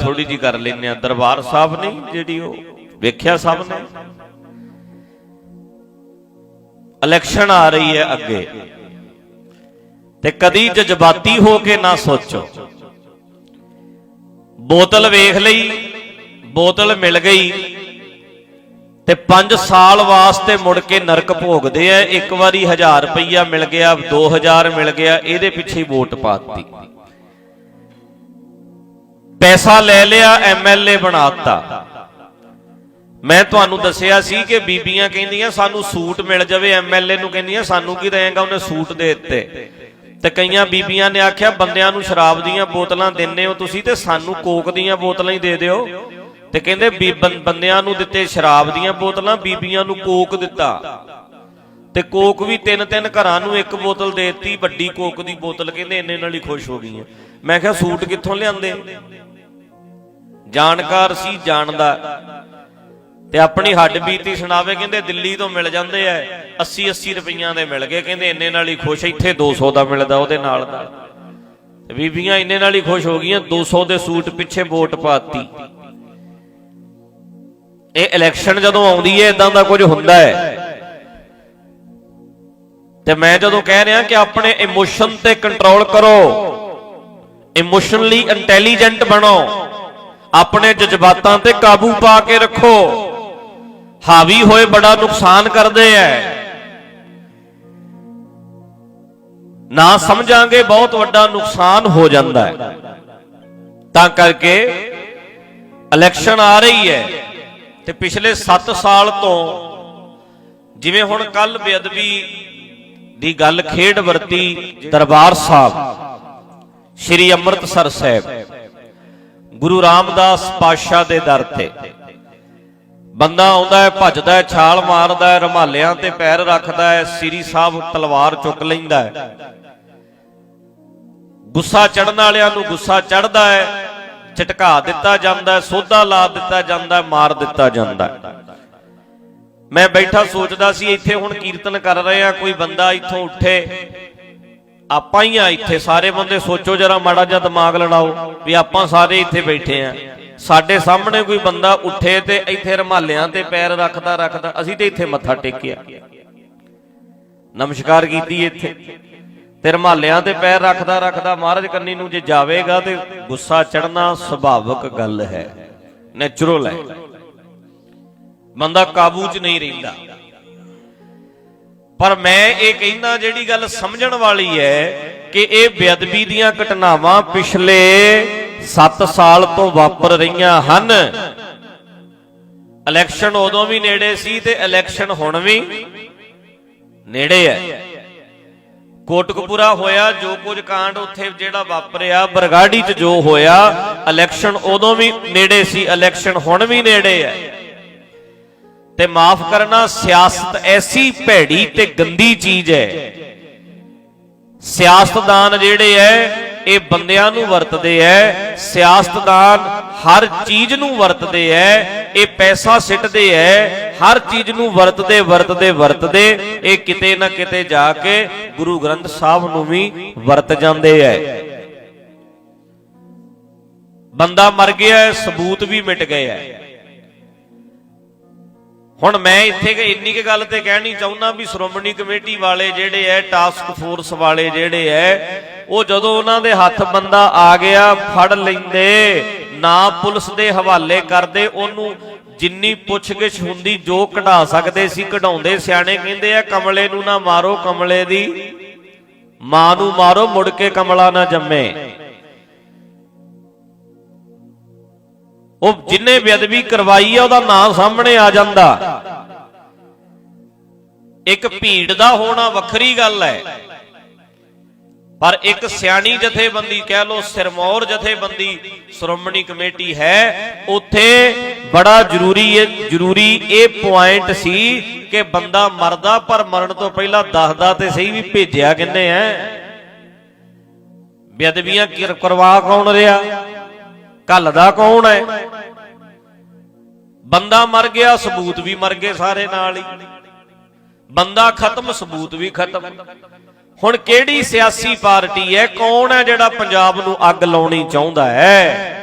ਥੋੜੀ ਜੀ ਕਰ ਲੈਨੇ ਆ ਦਰਬਾਰ ਸਾਹਿਬ ਨਹੀਂ ਜਿਹੜੀ ਉਹ ਵੇਖਿਆ ਸਭ ਨੇ? ਇਲੈਕਸ਼ਨ ਆ ਰਹੀ ਹੈ ਅੱਗੇ। ਤੇ ਕਦੀ ਜਜ਼ਬਾਤੀ ਹੋ ਕੇ ਨਾ ਸੋਚੋ। ਬੋਤਲ ਵੇਖ ਲਈ, ਬੋਤਲ ਮਿਲ ਗਈ। ਤੇ 5 ਸਾਲ ਵਾਸਤੇ ਮੁੜ ਕੇ ਨਰਕ ਭੋਗਦੇ ਆ। ਇੱਕ ਵਾਰੀ 1000 ਰੁਪਈਆ ਮਿਲ ਗਿਆ 2000 ਮਿਲ ਗਿਆ, ਇਹਦੇ ਪਿੱਛੇ ਵੋਟ ਪਾਤੀ ਪੈਸਾ ਲੈ ਲਿਆ ਐਮਐਲਏ ਬਣਾਤਾ। ਮੈਂ ਤੁਹਾਨੂੰ ਦੱਸਿਆ ਸੀ ਕਿ ਬੀਬੀਆਂ ਕਹਿੰਦੀਆਂ, ਸਾਨੂੰ ਸੂਟ ਮਿਲ ਜਾਵੇ ਐਮਐਲਏ ਨੂੰ ਕਹਿੰਦੀਆਂ, ਸਾਨੂੰ ਕੀ ਦੇਂਗਾ ਉਹਨੇ ਸੂਟ ਦੇ ਦਿੱਤੇ। ਤੇ ਕਈਆਂ ਬੀਬੀਆਂ ਨੇ ਆਖਿਆ, ਬੰਦਿਆਂ ਨੂੰ ਸ਼ਰਾਬ ਦੀਆਂ ਬੋਤਲਾਂ ਦਿੰਨੇ ਹੋ ਤੁਸੀਂ ਤੇ ਸਾਨੂੰ ਕੋਕ ਦੀਆਂ ਬੋਤਲਾਂ ਹੀ ਦੇ ਦਿਓ। ਤੇ ਕਹਿੰਦੇ, ਬੀ- ਬੰਦਿਆਂ ਨੂੰ ਦਿੱਤੇ ਸ਼ਰਾਬ ਦੀਆਂ ਬੋਤਲਾਂ, ਬੀਬੀਆਂ ਨੂੰ ਕੋਕ ਦਿੱਤਾ। ਤੇ ਕੋਕ ਵੀ ਤਿੰਨ ਤਿੰਨ ਘਰਾਂ ਨੂੰ ਇੱਕ ਬੋਤਲ ਦੇ ਦਿੱਤੀ, ਵੱਡੀ ਕੋਕ ਦੀ ਬੋਤਲ। ਕਹਿੰਦੇ, ਇੰਨੇ ਨਾਲ ਹੀ ਖੁਸ਼ ਹੋ ਗਈਆਂ। ਮੈਂ ਕਿਹਾ, ਸੂਟ ਕਿੱਥੋਂ ਲਿਆਂਦੇ? ਜਾਣਕਾਰ ਸੀ, ਜਾਣਦਾ। ਤੇ ਆਪਣੀ ਹੱਡ ਬੀਤੀ ਸੁਣਾਵੇ, ਕਹਿੰਦੇ ਦਿੱਲੀ ਤੋਂ ਮਿਲ ਜਾਂਦੇ ਐ 80 80 ਰੁਪਈਆਂ ਦੇ ਮਿਲ ਗਏ, ਕਹਿੰਦੇ ਇੰਨੇ ਨਾਲ ਹੀ ਖੁਸ਼, ਇੱਥੇ 200 ਦਾ ਮਿਲਦਾ ਉਹਦੇ ਨਾਲ ਦਾ। ਬੀਬੀਆਂ ਇੰਨੇ ਨਾਲ ਹੀ ਖੁਸ਼ ਹੋ ਗਈਆਂ 200 ਦੇ ਸੂਟ ਪਿੱਛੇ ਵੋਟ ਪਾਤੀ। ਇਹ ਇਲੈਕਸ਼ਨ ਜਦੋਂ ਆਉਂਦੀ ਹੈ ਇਦਾਂ ਦਾ ਕੁਝ ਹੁੰਦਾ ਹੈ ਤੇ ਮੈਂ ਜਦੋਂ ਕਹਿ ਰਿਹਾ ਕਿ ਆਪਣੇ ਇਮੋਸ਼ਨ ਤੇ ਕੰਟਰੋਲ ਕਰੋ ਇਮੋਸ਼ਨਲੀ ਇੰਟੈਲੀਜੈਂਟ ਬਣੋ। ਆਪਣੇ ਜਜ਼ਬਾਤਾਂ ਤੇ ਕਾਬੂ ਪਾ ਕੇ ਰੱਖੋ। ਹਾਵੀ ਹੋਏ ਬੜਾ ਨੁਕਸਾਨ ਕਰਦੇ ਐ। ਨਾ ਸਮਝਾਂਗੇ ਬਹੁਤ ਵੱਡਾ ਨੁਕਸਾਨ ਹੋ ਜਾਂਦਾ ਹੈ ਤਾਂ ਕਰਕੇ ਇਲੈਕਸ਼ਨ ਆ ਰਹੀ ਹੈ ਤੇ ਪਿਛਲੇ 7 ਸਾਲ ਤੋਂ ਜਿਵੇਂ ਹੁਣ ਕੱਲ ਬੇਅਦਬੀ ਦੀ ਗੱਲ ਖੇਡ ਵਰਤੀ ਦਰਬਾਰ ਸਾਹਿਬ, ਸ੍ਰੀ ਅੰਮ੍ਰਿਤਸਰ ਸਾਹਿਬ। ਗੁਰੂ ਰਾਮਦਾਸ ਪਾਤਸ਼ਾਹ ਦੇ ਦਰ ਤੇ। ਬੰਦਾ ਆਉਂਦਾ ਹੈ, ਭੱਜਦਾ ਹੈ, ਛਾਲ ਮਾਰਦਾ ਹੈ, ਰਮਾਲਿਆਂ ਤੇ ਪੈਰ ਰੱਖਦਾ ਹੈ, ਸ੍ਰੀ ਸਾਹਿਬ ਤਲਵਾਰ ਚੁੱਕ ਲੈਂਦਾ ਹੈ। ਗੁੱਸਾ ਚੜਨ ਵਾਲਿਆਂ ਨੂੰ ਗੁੱਸਾ ਚੜਦਾ ਹੈ, ਝਟਕਾ ਦਿੱਤਾ ਜਾਂਦਾ ਹੈ, ਸੋਧਾ ਲਾ ਦਿੱਤਾ ਜਾਂਦਾ ਹੈ, ਮਾਰ ਦਿੱਤਾ ਜਾਂਦਾ ਹੈ। ਮੈਂ ਬੈਠਾ ਸੋਚਦਾ ਸੀ, ਇੱਥੇ ਹੁਣ ਕੀਰਤਨ ਕਰ ਰਹੇ ਆ ਕੋਈ ਬੰਦਾ ਇੱਥੋਂ ਉੱਠੇ। ਆਪਾਂ ਹੀ ਆ ਇੱਥੇ, ਸਾਰੇ ਬੰਦੇ ਸੋਚੋ ਜਰਾ ਮਾੜਾ ਜਿਹਾ ਦਿਮਾਗ ਲੜਾਓ ਵੀ ਆਪਾਂ ਸਾਰੇ ਇੱਥੇ ਬੈਠੇ ਆ। ਸਾਡੇ ਸਾਹਮਣੇ ਕੋਈ ਬੰਦਾ ਉੱਠੇ ਤੇ ਇੱਥੇ ਰਮਾਲਿਆਂ ਤੇ ਪੈਰ ਰੱਖਦਾ ਰੱਖਦਾ, ਅਸੀਂ ਤੇ ਇੱਥੇ ਮੱਥਾ ਟੇਕਿਆ। ਨਮਸਕਾਰ ਕੀਤੀ ਇੱਥੇ। ਤੇ ਰਮਾਲਿਆਂ ਤੇ ਪੈਰ ਰੱਖਦਾ ਰੱਖਦਾ, ਮਹਾਰਾਜ ਕੰਨੀ ਨੂੰ ਜੇ ਜਾਵੇਗਾ ਤੇ ਗੁੱਸਾ ਚੜਨਾ ਸੁਭਾਵਿਕ ਗੱਲ ਹੈ। ਨੈਚੁਰਲ ਹੈ। ਬੰਦਾ ਕਾਬੂ 'ਚ ਨਹੀਂ ਰਹਿੰਦਾ। ਪਰ ਮੈਂ ਇਹ ਕਹਿੰਦਾ ਜਿਹੜੀ ਗੱਲ ਸਮਝਣ ਵਾਲੀ ਹੈ ਕਿ ਇਹ ਬੇਅਦਬੀ ਦੀਆਂ ਘਟਨਾਵਾਂ ਪਿਛਲੇ 7 ਸਾਲ ਤੋਂ ਵਾਪਰ ਰਹੀਆਂ ਹਨ। ਇਲੈਕਸ਼ਨ ਉਦੋਂ ਵੀ ਨੇੜੇ ਸੀ ਤੇ ਇਲੈਕਸ਼ਨ ਹੁਣ ਵੀ ਨੇੜੇ ਹੈ। ਕੋਟਕਪੂਰਾ ਹੋਇਆ, ਜੋ ਕੁਝ ਕਾਂਡ ਉੱਥੇ ਜਿਹੜਾ ਵਾਪਰਿਆ, ਬਰਗਾੜੀ 'ਚ ਜੋ ਹੋਇਆ, ਇਲੈਕਸ਼ਨ ਉਦੋਂ ਵੀ ਨੇੜੇ ਸੀ, ਇਲੈਕਸ਼ਨ ਹੁਣ ਵੀ ਨੇੜੇ ਹੈ। ਤੇ ਮਾਫ ਕਰਨਾ ਸਿਆਸਤ ਐਸੀ ਭੈੜੀ ਤੇ ਗੰਦੀ ਚੀਜ਼ ਹੈ। ਸਿਆਸਤਦਾਨ ਜਿਹੜੇ ਐ ਇਹ ਬੰਦਿਆਂ ਨੂੰ ਵਰਤਦੇ ਐ ਸਿਆਸਤਦਾਨ ਹਰ ਚੀਜ਼ ਨੂੰ ਵਰਤਦੇ ਐ ਇਹ ਪੈਸਾ ਸਿੱਟਦੇ ਐ ਹਰ ਚੀਜ਼ ਨੂੰ ਵਰਤਦੇ ਵਰਤਦੇ ਵਰਤਦੇ ਇਹ ਕਿਤੇ ਨਾ ਕਿਤੇ ਜਾ ਕੇ ਗੁਰੂ ਗ੍ਰੰਥ ਸਾਹਿਬ ਨੂੰ ਵੀ ਵਰਤ ਜਾਂਦੇ ਐ। ਬੰਦਾ ਮਰ ਗਿਆ ਹੈ, ਸਬੂਤ ਵੀ ਮਿਟ ਗਏ ਐ। ਹੁਣ ਮੈਂ ਇੱਥੇ ਕਿ ਇੰਨੀ ਕੁ ਗੱਲ ਤੇ ਕਹਿਣੀ ਚਾਹੁੰਦਾ ਵੀ ਸ਼੍ਰੋਮਣੀ ਕਮੇਟੀ ਵਾਲੇ ਜਿਹੜੇ ਐ ਟਾਸਕ ਫੋਰਸ ਵਾਲੇ ਜਿਹੜੇ ਐ, ਉਹ ਜਦੋਂ ਉਹਨਾਂ ਦੇ ਹੱਥ ਬੰਦਾ ਆ ਗਿਆ, ਫੜ ਲੈਂਦੇ, ਨਾ ਪੁਲਿਸ ਦੇ ਹਵਾਲੇ ਕਰਦੇ, ਉਹਨੂੰ ਜਿੰਨੀ ਪੁੱਛਗਿੱਛ ਹੁੰਦੀ, ਜੋ ਕਢਾ ਸਕਦੇ ਸੀ, ਕਢਾਉਂਦੇ। ਸਿਆਣੇ ਕਹਿੰਦੇ ਆ, ਕਮਲੇ ਨੂੰ ਨਾ ਮਾਰੋ, ਕਮਲੇ ਦੀ ਮਾਂ ਨੂੰ ਮਾਰੋ, ਮੁੜ ਕੇ ਕਮਲਾ ਨਾ ਜੰਮੇ। ਉਹ ਜਿੰਨੇ ਬੇਅਦਬੀ ਕਰਵਾਈ ਆ, ਉਹਦਾ ਨਾਂ ਸਾਹਮਣੇ ਆ ਜਾਂਦਾ। ਇੱਕ ਭੀੜ ਦਾ ਹੋਣਾ ਵੱਖਰੀ ਗੱਲ ਹੈ। ਪਰ ਇੱਕ ਸਿਆਣੀ ਜਥੇਬੰਦੀ, ਕਹਿ ਲੋ ਸਿਰਮੌਰ ਜਥੇਬੰਦੀ, ਸ਼੍ਰੋਮਣੀ ਕਮੇਟੀ ਹੈ, ਉੱਥੇ ਬੜਾ ਜ਼ਰੂਰੀ ਹੈ, ਜ਼ਰੂਰੀ ਇਹ ਪੁਆਇੰਟ ਸੀ ਕਿ ਬੰਦਾ ਮਰਦਾ, ਪਰ ਮਰਨ ਤੋਂ ਪਹਿਲਾਂ ਦੱਸਦਾ ਤੇ ਸਹੀ ਵੀ ਭੇਜਿਆ ਕਿੰਨੇ ਐ ਬੇਅਦਬੀਆਂ ਕਰਵਾ ਕੌਣ ਰਿਹਾ? ਘੱਲਦਾ ਕੌਣ ਹੈ? ਬੰਦਾ ਮਰ ਗਿਆ, ਸਬੂਤ ਵੀ ਮਰ ਗਏ ਸਾਰੇ ਨਾਲ ਹੀ। ਬੰਦਾ ਖਤਮ, ਸਬੂਤ ਵੀ ਖਤਮ। ਹੁਣ ਕਿਹੜੀ ਸਿਆਸੀ ਪਾਰਟੀ ਹੈ? ਕੌਣ ਹੈ ਜਿਹੜਾ ਪੰਜਾਬ ਨੂੰ ਅੱਗ ਲਾਉਣੀ ਚਾਹੁੰਦਾ ਹੈ?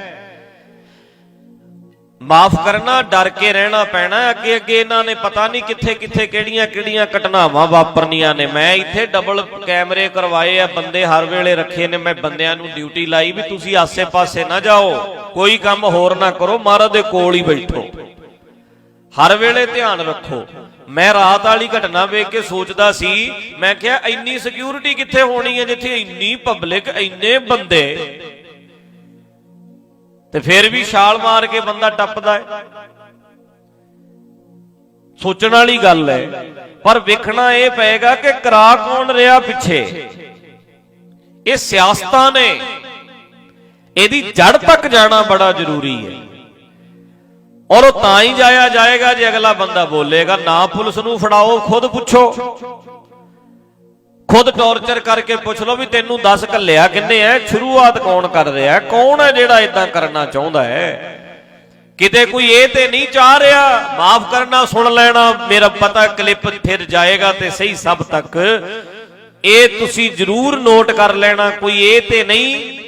ਮਾਫ ਕਰਨਾ, ਡਰ ਕੇ ਰਹਿਣਾ ਪੈਣਾ, ਅੱਗੇ ਅੱਗੇ ਇਹਨਾਂ ਨੇ ਪਤਾ ਨਹੀਂ ਕਿੱਥੇ ਕਿੱਥੇ ਕਿਹੜੀਆਂ ਕਿਹੜੀਆਂ ਘਟਨਾਵਾਂ ਵਾਪਰਨੀਆਂ ਨੇ। ਮੈਂ ਇੱਥੇ ਡਬਲ ਕੈਮਰੇ ਕਰਵਾਏ ਆ, ਬੰਦੇ ਹਰ ਵੇਲੇ ਰੱਖੇ ਨੇ, ਮੈਂ ਬੰਦਿਆਂ ਨੂੰ ਡਿਊਟੀ ਲਾਈ ਵੀ ਤੁਸੀਂ ਆਸੇ-ਪਾਸੇ ਨਾ ਜਾਓ। ਕੋਈ ਕੰਮ ਹੋਰ ਨਾ ਕਰੋ, ਮਹਾਰਾਜ ਦੇ ਕੋਲ ਹੀ ਬੈਠੋ। ਹਰ ਵੇਲੇ ਧਿਆਨ ਰੱਖੋ। ਮੈਂ ਰਾਤ ਵਾਲੀ ਘਟਨਾ ਵੇਖ ਕੇ ਸੋਚਦਾ ਸੀ, ਮੈਂ ਕਿਹਾ ਇੰਨੀ ਸਿਕਿਉਰਿਟੀ ਕਿੱਥੇ ਹੋਣੀ ਹੈ, ਜਿੱਥੇ ਇੰਨੀ ਪਬਲਿਕ ਇੰਨੇ ਬੰਦੇ ਤੇ ਫਿਰ ਵੀ ਛਾਲ ਮਾਰ ਕੇ ਬੰਦਾ ਟੱਪਦਾ ਹੈ। ਸੋਚਣ ਵਾਲੀ ਗੱਲ ਹੈ। ਪਰ ਵੇਖਣਾ ਇਹ ਪਏਗਾ ਕਿ ਕਰਾ ਕੌਣ ਰਿਹਾ ਪਿੱਛੇ? ਇਹ ਸਿਆਸਤਾਂ ਨੇ। ਇਹਦੀ ਜੜ ਤੱਕ ਜਾਣਾ ਬੜਾ ਜ਼ਰੂਰੀ ਹੈ। ਔਰ ਉਹ ਤਾਂ ਹੀ ਜਾਇਆ ਜਾਏਗਾ ਜੇ ਅਗਲਾ ਬੰਦਾ ਬੋਲੇਗਾ, ਨਾ ਪੁਲਿਸ ਨੂੰ ਫੜਾਓ, ਖੁਦ ਪੁੱਛੋ। ਖੁਦ ਟੌਰਚਰ ਕਰਕੇ ਪੁੱਛ ਲਓ ਵੀ ਤੈਨੂੰ ਦੱਸ ਕੱਲਿਆ ਕਿੰਨੇ ਐ, ਸ਼ੁਰੂਆਤ ਕੌਣ ਕਰ ਰਿਹਾ? ਕੌਣ ਹੈ ਜਿਹੜਾ ਇਦਾਂ ਕਰਨਾ ਚਾਹੁੰਦਾ ਹੈ ਕਿਤੇ ਕੋਈ ਇਹ ਤੇ ਨਹੀਂ ਚਾਹ ਰਿਹਾ, ਮਾਫ ਕਰਨਾ, ਸੁਣ ਲੈਣਾ, ਮੇਰਾ ਪਤਾ ਕਲਿੱਪ ਫਿਰ ਜਾਏਗਾ ਤੇ ਸਹੀ ਸਭ ਤੱਕ। ਇਹ ਤੁਸੀਂ ਜ਼ਰੂਰ ਨੋਟ ਕਰ ਲੈਣਾ, ਕੋਈ ਇਹ ਤੇ ਨਹੀਂ,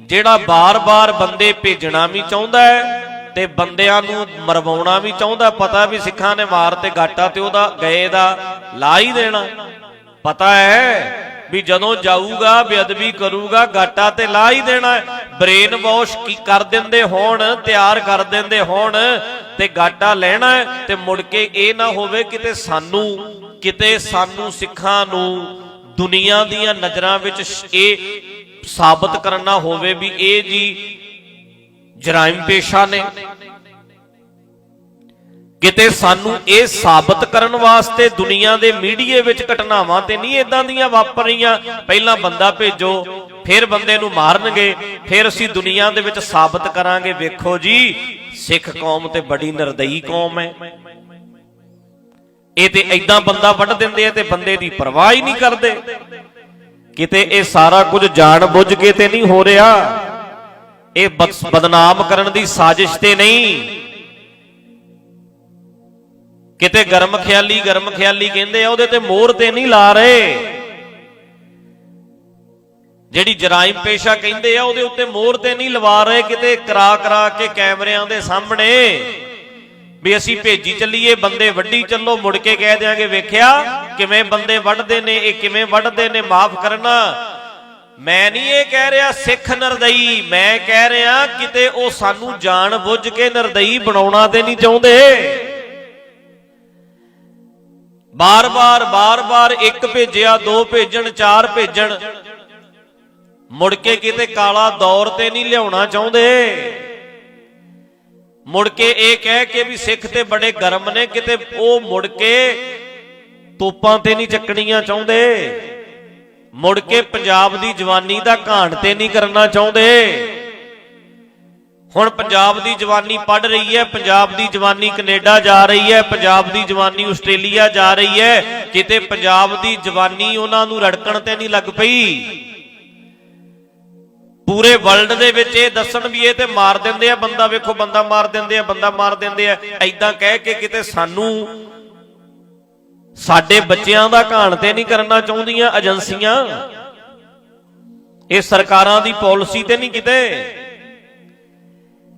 ਜਿਹੜਾ ਬਾਰ-ਬਾਰ ਬੰਦੇ ਭੇਜਣਾ ਵੀ ਚਾਹੁੰਦਾ ਹੈ ਤੇ ਬੰਦਿਆਂ ਨੂੰ ਮਰਵਾਉਣਾ ਵੀ ਚਾਹੁੰਦਾ, ਪਤਾ ਵੀ ਸਿੱਖਾਂ ਨੇ ਮਾਰ ਤੇ ਗਾਟਾ ਤੇ ਉਹਦਾ, ਗਏ ਦਾ ਲਾ ਹੀ ਦੇਣਾ। ਪਤਾ ਹੈ ਵੀ ਜਦੋਂ ਜਾਊਗਾ, ਬੇਅਦਬੀ ਕਰੂਗਾ, ਗਾਟਾ ਤੇ ਲਾ ਹੀ ਦੇਣਾ ਬ੍ਰੇਨ ਵਾਸ਼ ਕੀ ਕਰ ਦਿੰਦੇ ਹੋਣ, ਤਿਆਰ ਕਰ ਦਿੰਦੇ ਹੋਣ ਤੇ ਗਾਟਾ ਲੈਣਾ ਤੇ ਮੁੜ ਕੇ ਇਹ ਨਾ ਹੋਵੇ ਕਿਤੇ ਸਾਨੂੰ ਕਿਤੇ ਸਾਨੂੰ ਸਿੱਖਾਂ ਨੂੰ ਦੁਨੀਆ ਦੀਆਂ ਨਜ਼ਰਾਂ ਵਿੱਚ ਇਹ ਸਾਬਤ ਕਰਨਾ ਹੋਵੇ ਵੀ ਇਹ ਜੀ ਜਰਾਇਮ ਪੇਸ਼ਾ ਨੇ। ਕਿਤੇ ਸਾਨੂੰ ਇਹ ਸਾਬਤ ਕਰਨ ਵਾਸਤੇ ਦੁਨੀਆ ਦੇ ਮੀਡੀਏ ਵਿੱਚ ਘਟਨਾਵਾਂ ਤੇ ਨਹੀਂ ਇਦਾਂ ਦੀਆਂ ਵਾਪਰ ਰਹੀਆਂ ਪਹਿਲਾਂ ਬੰਦਾ ਭੇਜੋ, ਫਿਰ ਬੰਦੇ ਨੂੰ ਮਾਰਨਗੇ, ਫਿਰ ਅਸੀਂ ਦੁਨੀਆ ਦੇ ਵਿੱਚ ਸਾਬਤ ਕਰਾਂਗੇ। ਵੇਖੋ ਜੀ, ਸਿੱਖ ਕੌਮ ਤੇ ਬੜੀ ਨਿਰਦਈ ਕੌਮ ਹੈ। ਇਹ ਤੇ ਐਦਾਂ ਬੰਦਾ ਵੱਢ ਦਿੰਦੇ ਆ ਤੇ ਬੰਦੇ ਦੀ ਪਰਵਾਹ ਹੀ ਨਹੀਂ ਕਰਦੇ। ਕਿਤੇ ਇਹ ਸਾਰਾ ਕੁਝ ਜਾਣ ਬੁੱਝ ਕੇ ਤੇ ਨਹੀਂ ਹੋ ਰਿਹਾ। ਇਹ ਬਦ- ਬਦਨਾਮ ਕਰਨ ਦੀ ਸਾਜ਼ਿਸ਼ ਤੇ ਨਹੀਂ। ਕਿਤੇ ਗਰਮ ਖਿਆਲੀ ਗਰਮ ਖਿਆਲੀ ਕਹਿੰਦੇ ਆ, ਉਹਦੇ ਤੇ ਮੋਹਰ ਤੇ ਨਹੀਂ ਲਾ ਰਹੇ। ਜਿਹੜੀ ਜਰਾਇਮ ਪੇਸ਼ਾ ਕਹਿੰਦੇ ਆ, ਉਹਦੇ ਉੱਤੇ ਮੋਹਰ ਤੇ ਨਹੀਂ ਲਵਾ ਰਹੇ, ਕਿਤੇ ਕਰਾ ਕਰਾ ਕੇ ਕੈਮਰਿਆਂ ਦੇ ਸਾਹਮਣੇ। ਵੀ ਅਸੀਂ ਭੇਜੀ ਚੱਲੀਏ, ਬੰਦੇ ਵੱਢੀ ਚੱਲੋ, ਮੁੜ ਕੇ ਕਹਿ ਦਿਆਂਗੇ, ਵੇਖਿਆ ਕਿਵੇਂ ਬੰਦੇ ਵੱਢਦੇ ਨੇ, ਇਹ ਕਿਵੇਂ ਵੱਢਦੇ ਨੇ, ਮਾਫ ਕਰਨਾ। ਮੈਂ ਨਹੀਂ ਇਹ ਕਹਿ ਰਿਹਾ ਸਿੱਖ ਨਰਦਈ, ਮੈਂ ਕਹਿ ਰਿਹਾ ਕਿਤੇ ਉਹ ਸਾਨੂੰ ਜਾਣ ਬੁੱਝ ਕੇ ਨਰਦਈ ਬਣਾਉਣਾ ਤੇ ਨਹੀਂ ਚਾਹੁੰਦੇ। ਬਾਰ-ਬਾਰ ਬਾਰ-ਬਾਰ ਇੱਕ ਭੇਜਿਆ, ਦੋ ਭੇਜਣ, ਚਾਰ ਭੇਜਣ। ਮੁੜ ਕੇ ਕਿਤੇ ਕਾਲਾ ਦੌਰ ਤੇ ਨਹੀਂ ਲਿਆਉਣਾ ਚਾਹੁੰਦੇ। ਮੁੜ ਕੇ ਇਹ ਕਹਿ ਕੇ ਵੀ ਸਿੱਖ ਤੇ ਬੜੇ ਗਰਮ ਨੇ, ਕਿਤੇ ਉਹ ਮੁੜ ਕੇ ਤੋਪਾਂ ਤੇ ਨਹੀਂ ਚੱਕਣੀਆਂ ਚਾਹੁੰਦੇ। ਮੁੜ ਕੇ ਪੰਜਾਬ ਦੀ ਜਵਾਨੀ ਦਾ ਘਾਣ ਤੇ ਨਹੀਂ ਕਰਨਾ ਚਾਹੁੰਦੇ। ਹੁਣ ਪੰਜਾਬ ਦੀ ਜਵਾਨੀ ਪੜ ਰਹੀ ਹੈ, ਪੰਜਾਬ ਦੀ ਜਵਾਨੀ ਕੈਨੇਡਾ ਜਾ ਰਹੀ ਹੈ, ਪੰਜਾਬ ਦੀ ਜਵਾਨੀ ਆਸਟ੍ਰੇਲੀਆ ਜਾ ਰਹੀ ਹੈ। ਕਿਤੇ ਪੰਜਾਬ ਦੀ ਜਵਾਨੀ ਉਹਨਾਂ ਨੂੰ ਰੜਕਣ ਤੇ ਨਹੀਂ ਲੱਗ ਪਈ। ਪੂਰੇ ਵਰਲਡ ਦੇ ਵਿੱਚ ਇਹ ਦੱਸਣ ਵੀ ਇਹ ਤੇ ਮਾਰ ਦਿੰਦੇ ਆ ਬੰਦਾ, ਵੇਖੋ ਬੰਦਾ ਮਾਰ ਦਿੰਦੇ ਆ, ਬੰਦਾ ਮਾਰ ਦਿੰਦੇ ਆ। ਐਦਾਂ ਕਹਿ ਕੇ ਕਿਤੇ ਸਾਨੂੰ ਸਾਡੇ ਬੱਚਿਆਂ ਦਾ ਘਾਣ ਤੇ ਨਹੀਂ ਕਰਨਾ ਚਾਹੁੰਦੀਆਂ ਏਜੰਸੀਆਂ। ਇਹ ਸਰਕਾਰਾਂ ਦੀ ਪਾਲਿਸੀ ਤੇ ਨਹੀਂ ਕਿਤੇ।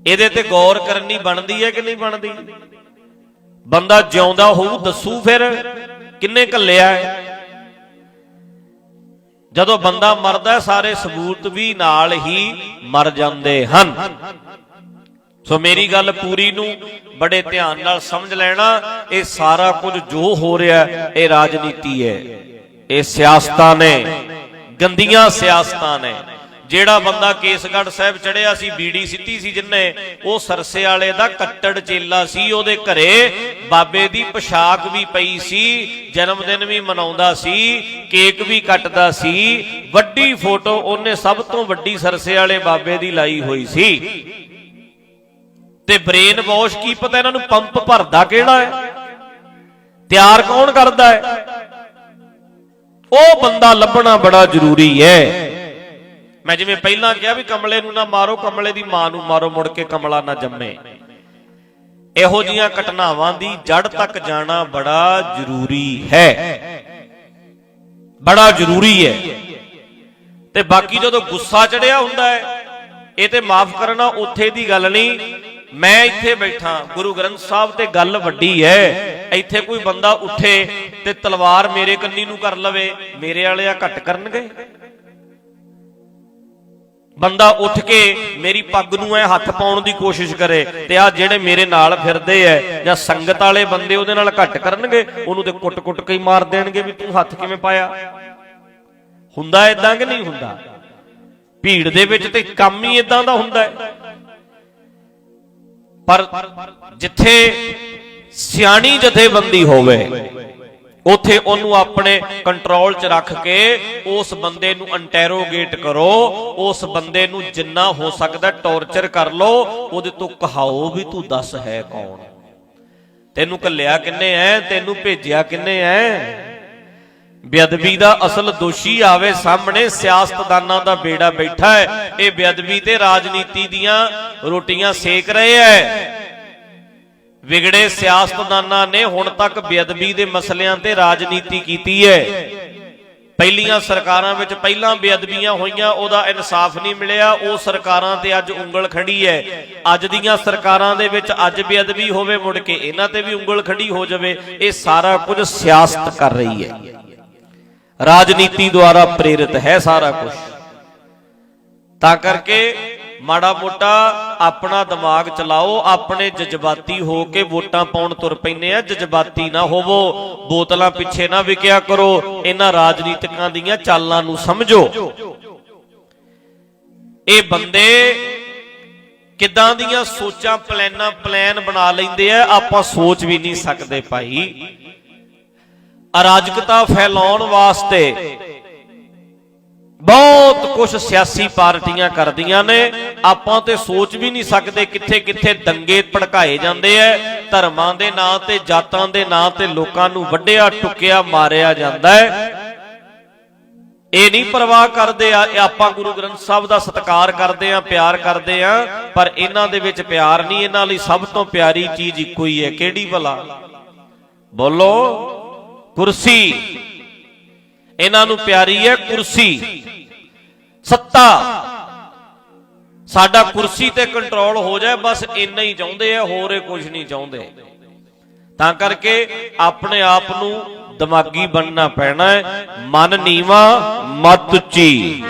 ਇਹਦੇ ਤੇ ਗੌਰ ਕਰਨੀ ਬਣਦੀ ਹੈ ਕਿ ਨਹੀਂ ਬਣਦੀ? ਬੰਦਾ ਜਿਉਂਦਾ ਹੋਊ, ਦੱਸੂ ਫਿਰ ਕਿੰਨੇ ਘੱਲਿਆ ਜਦੋਂ ਬੰਦਾ ਮਰਦਾ, ਸਾਰੇ ਸਬੂਤ ਵੀ ਨਾਲ ਹੀ ਮਰ ਜਾਂਦੇ ਹਨ। ਸੋ ਮੇਰੀ ਗੱਲ ਪੂਰੀ ਨੂੰ ਬੜੇ ਧਿਆਨ ਨਾਲ ਸਮਝ ਲੈਣਾ, ਇਹ ਸਾਰਾ ਕੁਝ ਜੋ ਹੋ ਰਿਹਾ, ਇਹ ਰਾਜਨੀਤੀ ਹੈ। ਇਹ ਸਿਆਸਤਾਂ ਨੇ, ਗੰਦੀਆਂ ਸਿਆਸਤਾਂ ਨੇ। ਜਿਹੜਾ ਬੰਦਾ ਕੇਸਗੜ੍ਹ ਸਾਹਿਬ ਚੜਿਆ ਸੀ, ਬੀੜੀ ਸਿੱਧੀ ਸੀ ਜਿੰਨੇ, ਉਹ ਸਰਸੇ ਵਾਲੇ ਦਾ ਕੱਟੜ ਚੇਲਾ ਸੀ, ਉਹਦੇ ਘਰੇ ਬਾਬੇ ਦੀ ਪੋਸ਼ਾਕ ਵੀ ਪਈ ਸੀ, ਜਨਮ ਦਿਨ ਵੀ ਮਨਾਉਂਦਾ ਸੀ, ਕੇਕ ਵੀ ਕੱਟਦਾ ਸੀ, ਵੱਡੀ ਫੋਟੋ ਉਹਨੇ ਸਭ ਤੋਂ ਵੱਡੀ ਸਰਸੇ ਵਾਲੇ ਬਾਬੇ ਦੀ ਲਾਈ ਹੋਈ ਸੀ। ਤੇ ਬ੍ਰੇਨ ਵਾਸ਼ ਕੀ ਪਤਾ ਇਹਨਾਂ ਨੂੰ ਪੰਪ ਭਰਦਾ ਕਿਹੜਾ ਹੈ? ਤਿਆਰ ਕੌਣ ਕਰਦਾ ਹੈ? ਉਹ ਬੰਦਾ ਲੱਭਣਾ ਬੜਾ ਜ਼ਰੂਰੀ ਹੈ। ਮੈਂ ਜਿਵੇਂ ਪਹਿਲਾਂ ਕਿਹਾ ਵੀ ਕਮਲੇ ਨੂੰ ਨਾ ਮਾਰੋ, ਕਮਲੇ ਦੀ ਮਾਂ ਨੂੰ ਮਾਰੋ, ਮੁੜ ਕੇ ਕਮਲਾ ਨਾ ਜੰਮੇ। ਇਹੋ ਜੀਆਂ ਘਟਨਾਵਾਂ ਦੀ ਜੜ ਤੱਕ ਜਾਣਾ ਬੜਾ ਜ਼ਰੂਰੀ ਹੈ। ਬੜਾ ਜ਼ਰੂਰੀ ਹੈ। ਤੇ ਬਾਕੀ ਜਦੋਂ ਗੁੱਸਾ ਚੜਿਆ ਹੁੰਦਾ ਹੈ, ਇਹ ਤੇ ਮਾਫ ਕਰਨਾ ਉੱਥੇ ਦੀ ਗੱਲ ਨਹੀਂ। ਮੈਂ ਇੱਥੇ ਬੈਠਾ, ਗੁਰੂ ਗ੍ਰੰਥ ਸਾਹਿਬ ਤੇ ਗੱਲ ਵੱਡੀ ਹੈ। ਇੱਥੇ ਕੋਈ ਬੰਦਾ ਉੱਠੇ ਤੇ ਤਲਵਾਰ ਮੇਰੇ ਕੰਨੀ ਨੂੰ ਕਰ ਲਵੇ, ਮੇਰੇ ਵਾਲੇ ਆ ਘੱਟ ਕਰਨਗੇ। ਬੰਦਾ ਉੱਠ ਕੇ ਮੇਰੀ ਪੱਗ ਨੂੰ ਐ ਹੱਥ ਪਾਉਣ ਦੀ ਕੋਸ਼ਿਸ਼ ਕਰੇ ਤੇ ਆ ਜਿਹੜੇ ਮੇਰੇ ਨਾਲ ਫਿਰਦੇ ਐ ਜਾਂ ਸੰਗਤ ਵਾਲੇ ਬੰਦੇ ਉਹਦੇ ਨਾਲ ਘੱਟ ਕਰਨਗੇ, ਉਹਨੂੰ ਤੇ ਕੁੱਟ-ਕੁੱਟ ਕੇ ਹੀ ਮਾਰ ਦੇਣਗੇ ਵੀ ਤੂੰ ਹੱਥ ਕਿਵੇਂ ਪਾਇਆ? ਹੁੰਦਾ ਇਦਾਂ ਕਿ ਨਹੀਂ ਹੁੰਦਾ? ਭੀੜ ਦੇ ਵਿੱਚ ਤੇ ਕੰਮ ਹੀ ਇਦਾਂ ਦਾ ਹੁੰਦਾ ਪਰ ਜਿੱਥੇ ਸਿਆਣੀ ਜਥੇਬੰਦੀ ਹੋਵੇ ਉਥੇ ਉਹਨੂੰ ਆਪਣੇ ਕੰਟਰੋਲ 'ਚ ਰੱਖ ਕੇ ਉਸ ਬੰਦੇ ਨੂੰ ਇੰਟਰੋਗੇਟ ਕਰੋ, ਉਸ ਬੰਦੇ ਨੂੰ ਜਿੰਨਾ ਹੋ ਸਕਦਾ ਟੌਰਚਰ ਕਰ ਲਓ, ਉਹਦੇ ਤੋਂ ਕਹਾਓ ਵੀ ਤੂੰ ਦੱਸ ਹੈ ਕੌਣ? ਤੈਨੂੰ ਕੱਲਿਆ ਕਿੰਨੇ ਐ? ਤੈਨੂੰ ਭੇਜਿਆ ਕਿੰਨੇ ਐ? ਬੇਅਦਬੀ ਦਾ ਅਸਲ ਦੋਸ਼ੀ ਆਵੇ ਸਾਹਮਣੇ, ਸਿਆਸਤਦਾਨਾਂ ਦਾ ਬੇੜਾ ਬੈਠਾ ਹੈ। ਇਹ ਬੇਅਦਬੀ ਤੇ ਰਾਜਨੀਤੀ ਦੀਆਂ ਰੋਟੀਆਂ ਸੇਕ ਰਹੇ ਐ। ਵਿਗੜੇ ਸਿਆਸਤਦਾਨਾਂ ਨੇ ਹੁਣ ਤੱਕ ਬੇਅਦਬੀ ਦੇ ਮਸਲਿਆਂ ਤੇ ਰਾਜਨੀਤੀ ਕੀਤੀ ਹੈ। ਪਹਿਲੀਆਂ ਸਰਕਾਰਾਂ ਵਿੱਚ ਪਹਿਲਾਂ ਬੇਅਦਬੀਆਂ ਹੋਈਆਂ, ਉਹਦਾ ਇਨਸਾਫ ਨਹੀਂ ਮਿਲਿਆ, ਉਹ ਸਰਕਾਰਾਂ ਤੇ ਅੱਜ ਉਂਗਲ ਖੜੀ ਹੈ। ਅੱਜ ਦੀਆਂ ਸਰਕਾਰਾਂ ਦੇ ਵਿੱਚ ਅੱਜ ਬੇਅਦਬੀ ਹੋਵੇ, ਮੁੜ ਕੇ ਇਹਨਾਂ ਤੇ ਵੀ ਉਂਗਲ ਖੜੀ ਹੋ ਜਾਵੇ, ਇਹ ਸਾਰਾ ਕੁਝ ਸਿਆਸਤ ਕਰ ਰਹੀ ਹੈ। ਰਾਜਨੀਤੀ ਦੁਆਰਾ ਪ੍ਰੇਰਿਤ ਹੈ ਸਾਰਾ ਕੁਝ। ਤਾਂ ਕਰਕੇ ਮਾੜਾ ਮੋਟਾ ਆਪਣਾ ਦਿਮਾਗ ਚਲਾਓ, ਆਪਣੇ ਜਜ਼ਬਾਤੀ ਹੋ ਕੇ ਵੋਟਾਂ ਪਾਉਣ ਤੁਰ ਪੈਨੇ ਆ, ਜਜ਼ਬਾਤੀ ਨਾ ਹੋਵੋ, ਬੋਤਲਾਂ ਪਿੱਛੇ ਨਾ ਵਿਕਿਆ ਕਰੋ, ਇਹਨਾਂ ਰਾਜਨੀਤਿਕਾਂ ਦੀਆਂ ਚਾਲਾਂ ਨੂੰ ਸਮਝੋ। ਇਹ ਬੰਦੇ ਕਿੱਦਾਂ ਦੀਆਂ ਸੋਚਾਂ, ਪਲਾਨਾਂ, ਪਲਾਨ ਬਣਾ ਲੈਂਦੇ ਆ, ਆਪਾਂ ਸੋਚ ਵੀ ਨਹੀਂ ਸਕਦੇ ਭਾਈ। ਅਰਾਜਕਤਾ ਫੈਲਾਉਣ ਵਾਸਤੇ ਬਹੁਤ ਕੁਝ ਸਿਆਸੀ ਪਾਰਟੀਆਂ ਕਰਦੀਆਂ ਨੇ। ਆਪਾਂ ਤੇ ਸੋਚ ਵੀ ਨਹੀਂ ਸਕਦੇ ਕਿੱਥੇ ਕਿੱਥੇ ਦੰਗੇ ਭੜਕਾਏ ਜਾਂਦੇ ਐ। ਧਰਮਾਂ ਦੇ ਨਾਂ ਤੇ, ਜਾਤਾਂ ਦੇ ਨਾਂ ਤੇ ਲੋਕਾਂ ਨੂੰ ਵੱਢਿਆ, ਟੁੱਕਿਆ, ਮਾਰਿਆ ਜਾਂਦਾ ਹੈ ਇਹ ਨਹੀਂ ਪਰਵਾਹ ਕਰਦੇ ਆ ਆਪਾਂ ਗੁਰੂ ਗ੍ਰੰਥ ਸਾਹਿਬ ਦਾ ਸਤਿਕਾਰ ਕਰਦੇ ਆ, ਪਿਆਰ ਕਰਦੇ ਆ, ਪਰ ਇਹਨਾਂ ਦੇ ਵਿੱਚ ਪਿਆਰ ਨਹੀਂ, ਇਹਨਾਂ ਲਈ ਸਭ ਤੋਂ ਪਿਆਰੀ ਚੀਜ਼ ਇੱਕੋ ਹੀ ਹੈ ਕਿਹੜੀ ਭਲਾ? ਬੋਲੋ, ਕੁਰਸੀ। ਇਹਨਾਂ ਨੂੰ ਪਿਆਰੀ ਹੈ ਕੁਰਸੀ। ਸੱਤਾ। ਸਾਡਾ ਕੁਰਸੀ ਤੇ ਕੰਟਰੋਲ ਹੋ ਜਾਏ, ਬਸ ਇੰਨਾ ਹੀ ਚਾਹੁੰਦੇ ਆ, ਹੋਰ ਇਹ ਕੁਝ ਨਹੀਂ ਚਾਹੁੰਦੇ। ਤਾਂ ਕਰਕੇ ਆਪਣੇ ਆਪ ਨੂੰ ਦਿਮਾਗੀ ਬਣਨਾ ਪੈਣਾ ਹੈ। ਮਨ ਨੀਵਾ, ਮਤ ਉੱਚੀ